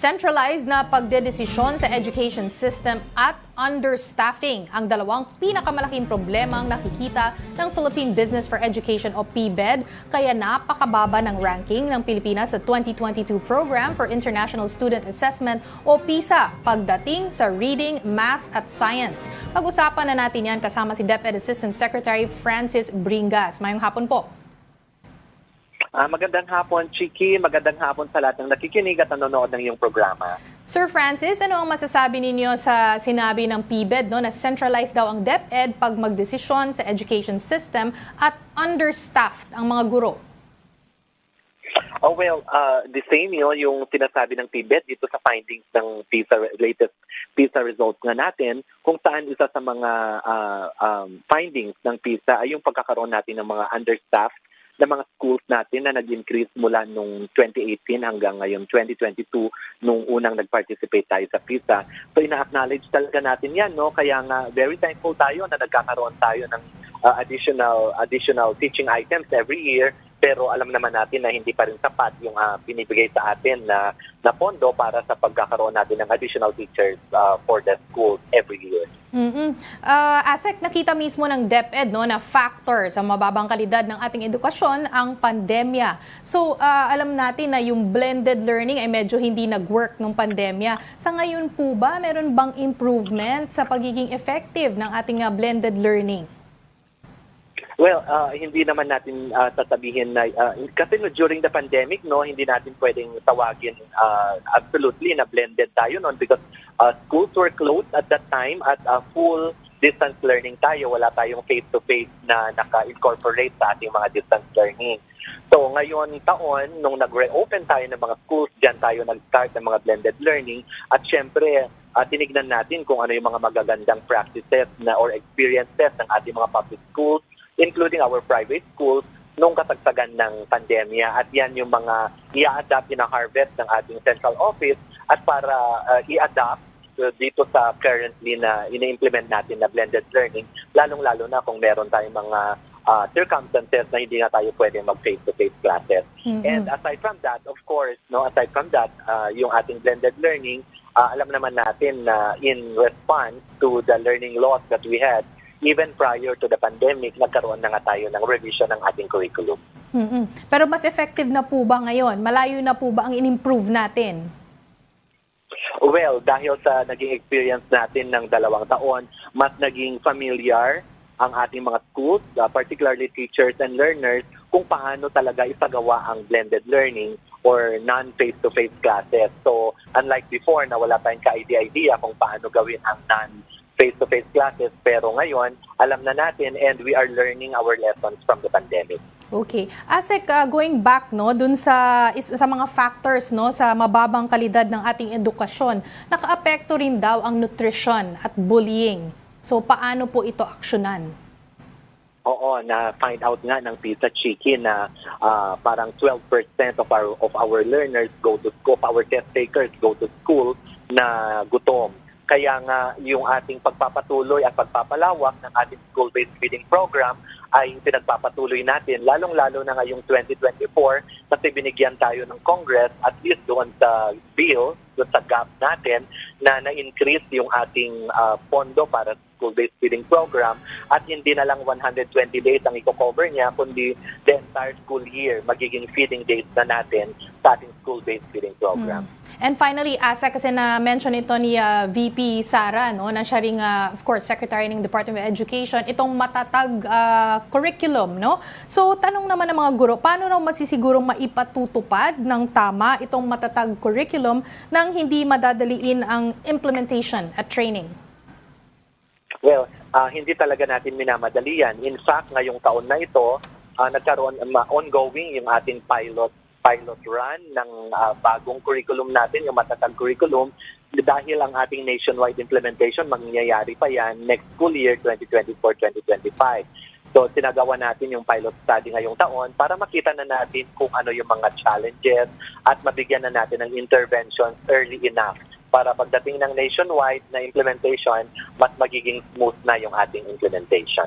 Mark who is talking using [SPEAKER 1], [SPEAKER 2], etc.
[SPEAKER 1] Centralized na pagdedesisyon sa education system at understaffing ang dalawang pinakamalaking problemang nakikita ng Philippine Business for Education o PBED kaya napakababa ng ranking ng Pilipinas sa 2022 Program for International Student Assessment o PISA pagdating sa reading, math at science. Pag-usapan na natin yan kasama si DepEd Assistant Secretary Francis Bringas. Mayong hapon po.
[SPEAKER 2] Ah, magandang hapon, Chiki. Magandang hapon sa lahat ng nakikinig at nanonood ng iyong programa.
[SPEAKER 1] Sir Francis, ano ang masasabi ninyo sa sinabi ng PBED no, na centralized daw ang DepEd pag magdesisyon sa education system at understaffed ang mga guro?
[SPEAKER 2] Oh well, uh, the same yun, yung sinasabi ng PBET dito sa findings ng PISA, latest PISA results nga natin, kung saan isa sa mga ah, um, findings ng PISA ay yung pagkakaroon natin ng mga understaffed na mga schools natin na nag-increase mula nung 2018 hanggang ngayon 2022 nung unang nag-participate tayo sa PISA. So ina-acknowledge talaga natin yan, no? Kaya nga very thankful tayo na nagkakaroon tayo ng uh, additional additional teaching items every year pero alam naman natin na hindi pa rin sapat yung uh, binibigay sa atin na na pondo para sa pagkakaroon natin ng additional teachers uh, for the schools every year.
[SPEAKER 1] mm Asek, nakita mismo ng DepEd no, na factor sa mababang kalidad ng ating edukasyon ang pandemya. So, ah, alam natin na yung blended learning ay medyo hindi nag-work nung pandemya. Sa ngayon po ba, meron bang improvement sa pagiging effective ng ating ah, blended learning?
[SPEAKER 2] Well, uh, hindi naman natin uh, sasabihin na uh, kasi no, during the pandemic no hindi natin pwedeng tawagin uh, absolutely na blended tayo noon because uh, schools were closed at that time at uh, full distance learning tayo. Wala tayong face to face na naka-incorporate sa ating mga distance learning. So ngayon taon nung nag-reopen tayo ng mga schools diyan tayo nag-start ng mga blended learning. At syempre uh, tinignan natin kung ano yung mga magagandang practices na or experiences ng ating mga public schools including our private schools, nung katagsagan ng pandemya. At yan yung mga i-adapt, ina-harvest ng ating central office at para uh, i-adapt uh, dito sa currently na ina-implement natin na blended learning, lalong-lalo na kung meron tayong mga uh, circumstances na hindi nga tayo pwede mag face-to-face classes.
[SPEAKER 1] Mhm.
[SPEAKER 2] And aside from that, of course, no, aside from that, uh, yung ating blended learning, uh, alam naman natin na in response to the learning loss that we had, even prior to the pandemic, nagkaroon na nga tayo ng revision ng ating curriculum.
[SPEAKER 1] mm Pero mas effective na po ba ngayon? Malayo na po ba ang in-improve natin?
[SPEAKER 2] Well, dahil sa naging experience natin ng dalawang taon, mas naging familiar ang ating mga schools, uh, particularly teachers and learners, kung paano talaga isagawa ang blended learning or non-face-to-face classes. So, unlike before na wala tayong ka-idea kung paano gawin ang non face-to-face classes, pero ngayon, alam na natin and we are learning our lessons from the pandemic.
[SPEAKER 1] Okay. Asek, uh, going back no dun sa is, sa mga factors no sa mababang kalidad ng ating edukasyon, nakaapekto rin daw ang nutrition at bullying. So paano po ito aksyonan?
[SPEAKER 2] Oo, na find out nga ng Pizza Chiki na ah, parang 12% of our of our learners go to school, of our test takers go to school na gutom. Kaya nga yung ating pagpapatuloy at pagpapalawak ng ating school-based feeding program ay pinagpapatuloy natin, lalong-lalo na ngayong 2024 kasi binigyan tayo ng Congress at least doon sa bill, doon sa gap natin na na-increase yung ating ah, pondo para school-based feeding program at hindi na lang 120 days ang i-cover niya kundi the entire school year magiging feeding days na natin sa ating school-based feeding program.
[SPEAKER 1] And finally, Asa, kasi na-mention ito ni uh, VP Sara, no, na siya ring, uh, of course, Secretary ng Department of Education, itong matatag uh, curriculum. No? So, tanong naman ng mga guro, paano raw masisigurong maipatutupad ng tama itong matatag curriculum nang hindi madadaliin ang implementation at training?
[SPEAKER 2] Well, ah, hindi talaga natin minamadali yan. In fact, ngayong taon na ito, ah, nagkaroon ma- ongoing yung ating pilot pilot run ng ah, bagong curriculum natin, yung matatag curriculum, dahil ang ating nationwide implementation mangyayari pa yan next school year 2024-2025. So sinagawa natin yung pilot study ngayong taon para makita na natin kung ano yung mga challenges at mabigyan na natin ng interventions early enough para pagdating ng nationwide na implementation, mas magiging smooth na yung ating implementation.